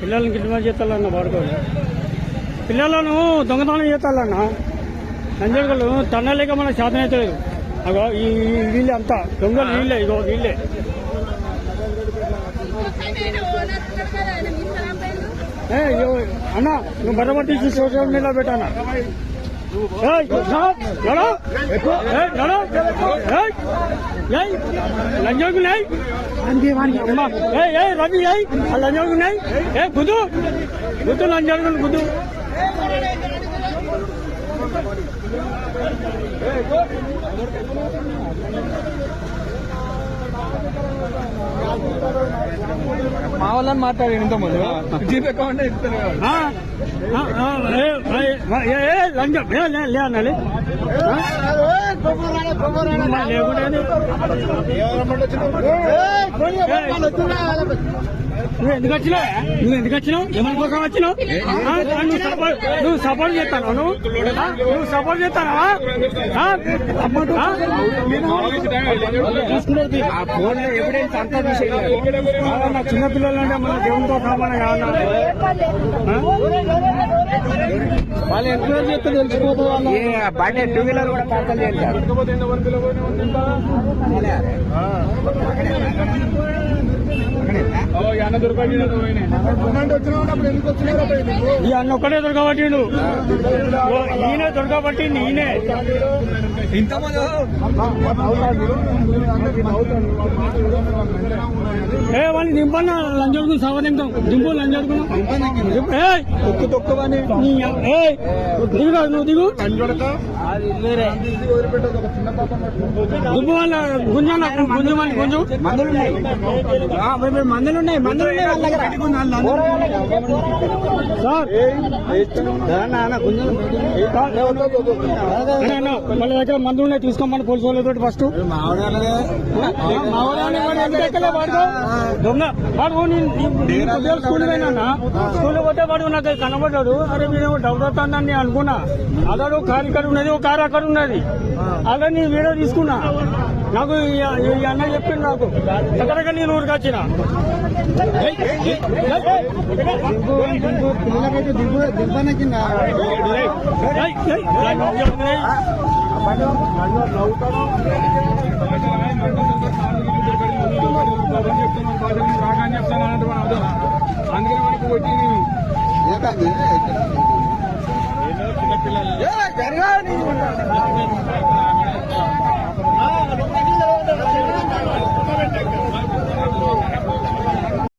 పిల్లల్ని కిడ్నాప్ చేస్తాలన్న వాడుకోవాలి. పిల్లలను దొంగతనం చేస్తాలన్న. నంజరగలు తన్నలేక మన శాతం అయితే లేదు అగో ఈ వీళ్ళే అంతా. దొంగలు వీళ్ళే ఇగో వీళ్ళే. అన్న నువ్వు బరబట్టి సోషల్ మీడియా పెట్టానా Hey, đó, đó. Đó, hey, đó đó, hey, lấy, là nhau cái này, anh đi anh đi, mà, hey, hey, Ravi lấy, là nhau cái này, hey, Gudu, Gudu là nhau cái Gudu. Hey, ఏ, ఏ, ఏ, లంజం ఏ, లే, లే నువ్వు ఎందుకు వచ్చినావు నువ్వు ఎందుకు వచ్చినావు ఎవరి కోసం వచ్చినావు? నువ్వు సపోర్ట్ నువ్వు సపోర్ట్ చేస్తాను నువ్వు? నువ్వు సపోర్ట్ చేస్తానా ఆ ఫోన్లో ఎవిడెన్స్ అంతా నా చిన్నపిల్లలు అంటే మన దేవునితో కామన్ కావాలన్నా బండి టూ వీలర్ కూడా క్యాన్సల్ చేయాలి ఈ అన్న ఒక్కడే దొరకబట్టిండు. ఈయన దొరకబట్టింది ఈయనే. ఏ వాళ్ళు దింపన్న లంచడుకుని సవరించాం దింపు తొక్కు తొక్కువని దిగురా నువ్వు దిగు. దుబ్బు వాళ్ళ గుంజు మరి మందులు ఉన్నాయి మందులు ఉన్నాయి వాళ్ళ దగ్గర మందులు ఉన్నాయి తీసుకోమని పోలీసు వాళ్ళతో ఫస్ట్ దొంగ. వాడు స్కూల్ పోయినా స్కూల్ పోతే వాడు నాకు కనబడ్డాడు. అరే మీరు డౌట్ అవుతుందని నేను అనుకున్నా. అతడు కారు ఇక్కడ ఉన్నది ఒక కారు అక్కడ ఉన్నది. అలా నేను వీడియో తీసుకున్నా. నాకు అన్న చెప్పిండు నాకు. ఎక్కడికి నేను ఊరికి వచ్చిన? పిల్లలకైతే దిగు దిగుబడి కింద రాగానే చెప్తాను అన్నటువంటి అందుకని మనకు వచ్చి చిన్నపిల్లలు